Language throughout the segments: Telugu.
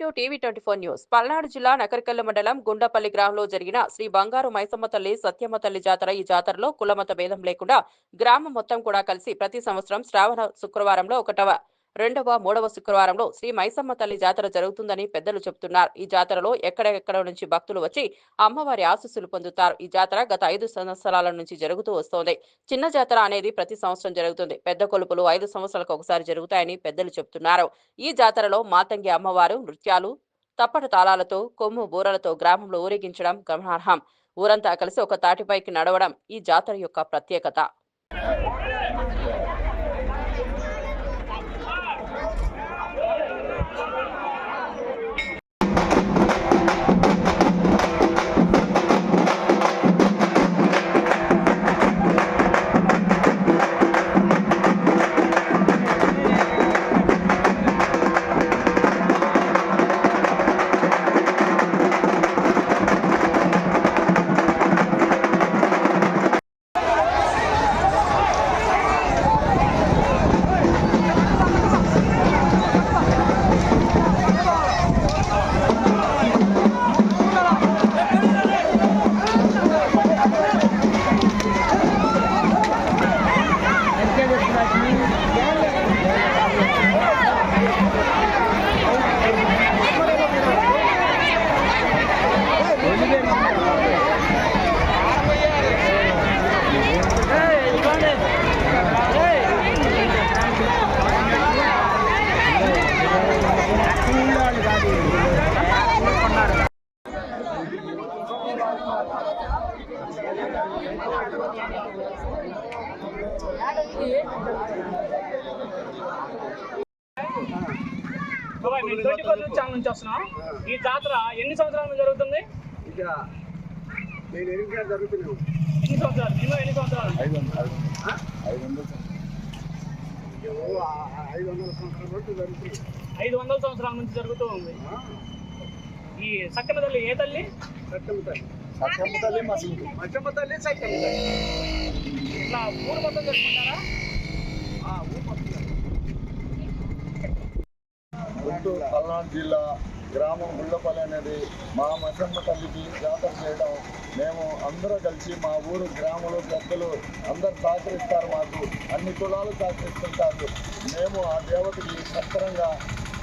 To TV twenty four news. Palnadu జిల్లా నకరికల్లు మండలం గుండపల్లి గ్రామంలో జరిగిన శ్రీ బంగారు మైసమ్మ తల్లి సత్యమ్మ తల్లి జాతర ఈ జాతరలో కులమత భేదం లేకుండా గ్రామం మొత్తం కూడా కలిసి ప్రతి సంవత్సరం శ్రావణ శుక్రవారంలో ఒకటవ రెండవ మూడవ శుక్రవారంలో శ్రీ మైసమ్మ తల్లి జాతర జరుగుతుందని పెద్దలు చెబుతున్నారు. ఈ జాతరలో ఎక్కడెక్కడ నుంచి భక్తులు వచ్చి అమ్మవారి ఆశీస్సులు పొందుతారు. ఈ జాతర గత ఐదు సంవత్సరాల నుంచి జరుగుతూ వస్తోంది. చిన్న జాతర అనేది ప్రతి సంవత్సరం జరుగుతుంది. పెద్ద కొలుపులు ఐదు సంవత్సరాలకు ఒకసారి జరుగుతాయని పెద్దలు చెబుతున్నారు. ఈ జాతరలో మాతంగి అమ్మవారు నృత్యాలు తప్పటి తాళాలతో కొమ్ము బూరలతో గ్రామంలో ఊరేగించడం గమనార్హం. ఊరంతా కలిసి ఒక తాటిపైకి నడవడం ఈ జాతర యొక్క ప్రత్యేకత. బాబాయ్ మేము ట్వంటీ ఫోర్ న్యూస్ ఛానల్ నుంచి వస్తున్నాం. ఈ జాతర ఎన్ని సంవత్సరాల నుంచి జరుగుతుంది? ఎన్ని సంవత్సరాలు మినిమం ఎన్ని సంవత్సరాలు? ఐదు వందలు సంవత్సరాల. నుంచి జరుగుతూ ఉంది. ఈ సక్కన తల్లి ఏ తల్లి? సత్యమ్మ తల్లి. సత్యమ్మ తల్లి మసీదు మచ్చమ్మ తల్లి సత్యమ్మ తల్లి. ఇట్లా ఊరు మొత్తం జరుపుకుంటారా ఊరు మొత్తం. గుంటూరు పల్నాడు జిల్లా గ్రామం గుళ్ళపల్లి అనేది మా మసమ్మ తల్లికి జాతర చేయడం. మేము అందరూ కలిసి మా ఊరు గ్రామంలో పెద్దలు అందరు సహకరిస్తారు మాకు. అన్ని కులాలు సహకరిస్తుంటారు. మేము ఆ దేవతకి సక్రంగా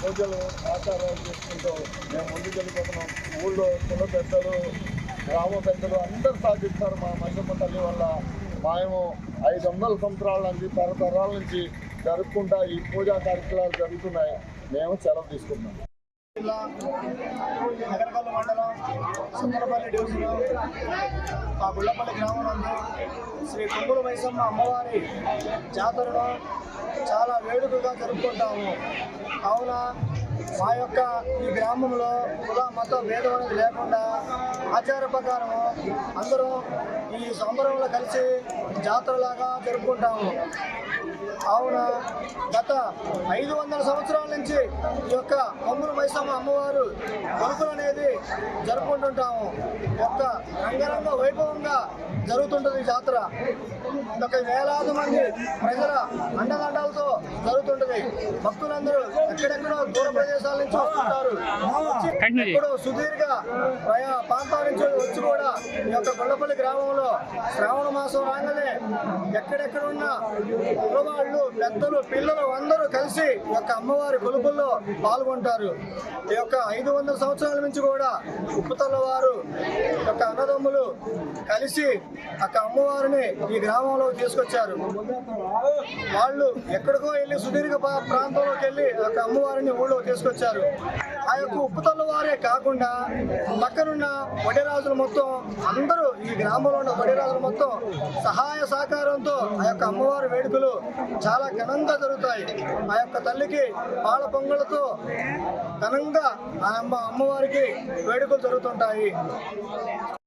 పూజలు ఆచారాలు చేసుకుంటూ మేము ముందుకెళ్ళిపోతున్నాం. ఊళ్ళో కుల పెద్దలు గ్రామ పెద్దలు అందరు సాధిస్తారు. మా మసమ్మ తల్లి వల్ల మేము ఐదు వందల సంవత్సరాల నుంచి తరతరాల నుంచి జరుపుకుంటా ఈ పూజా కార్యక్రమాలు జరుగుతున్నాయి. మేము సెలవు తీసుకున్నాం జిల్లా నగరకల్లు మండలం సుందరపల్లి డివిజన్ మా గుళ్ళపల్లి గ్రామంలో శ్రీ కుంగుల మైసమ్మ అమ్మవారి జాతరను చాలా వేడుకగా జరుపుకుంటాము. కావున మా యొక్క ఈ గ్రామంలో కుల మత భేదం అనేది లేకుండా ఆచార ప్రకారం అందరూ ఈ సంబరంలో కలిసి జాతరలాగా జరుపుకుంటాము. కావున గత ఐదు వందల సంవత్సరాల నుంచి ఈ యొక్క కొమ్ముల మైసమ్మ అమ్మవారు కొలుపులు అనేది జరుపుకుంటుంటాము. యొక్క రంగరంగ జరుగుతుంటుంది జాతర. ఒక వేలాది మంది ప్రజల అండదండాలతో జరుగుతుంటది. భక్తులందరూ ఎక్కడెక్కడో దూర ప్రదేశాల నుంచి వస్తుంటారు. ఎక్కడో సుదీర్ఘ ప్రయా ప్రాంతాల నుంచి వచ్చి కూడా ఈ యొక్క గొల్లపల్లి గ్రామంలో శ్రావణ మాసం రాగానే ఎక్కడెక్కడ ఉన్న కులవాళ్ళు పెద్దలు పిల్లలు అందరూ కలిసి యొక్క అమ్మవారి కొలుపుల్లో పాల్గొంటారు. ఈ యొక్క ఐదు వందల సంవత్సరాల నుంచి కూడా ఉప్పుతల్ల వారు ఈ యొక్క అన్నదమ్ములు కలిసి అక్క అమ్మవారిని ఈ గ్రామంలో తీసుకొచ్చారు. వాళ్ళు ఎక్కడికో వెళ్ళి సుదీర్ఘ ప్రాంతంలోకి వెళ్ళి అక్క అమ్మవారిని ఊళ్ళో తీసుకొచ్చారు. ఆ యొక్క ఉప్పుతల్ల వారే కాకుండా పక్కనున్న వడిరాజులు మొత్తం అందరూ ఈ గ్రామంలో ఉన్న వడిరాజులు మొత్తం సహాయ సహకారంతో ఆ యొక్క అమ్మవారి వేడుకలు చాలా ఘనంగా జరుగుతాయి. ఆ యొక్క తల్లికి పాల పొంగలతో ఘనంగా ఆ అమ్మ అమ్మవారికి వేడుకలు జరుగుతుంటాయి.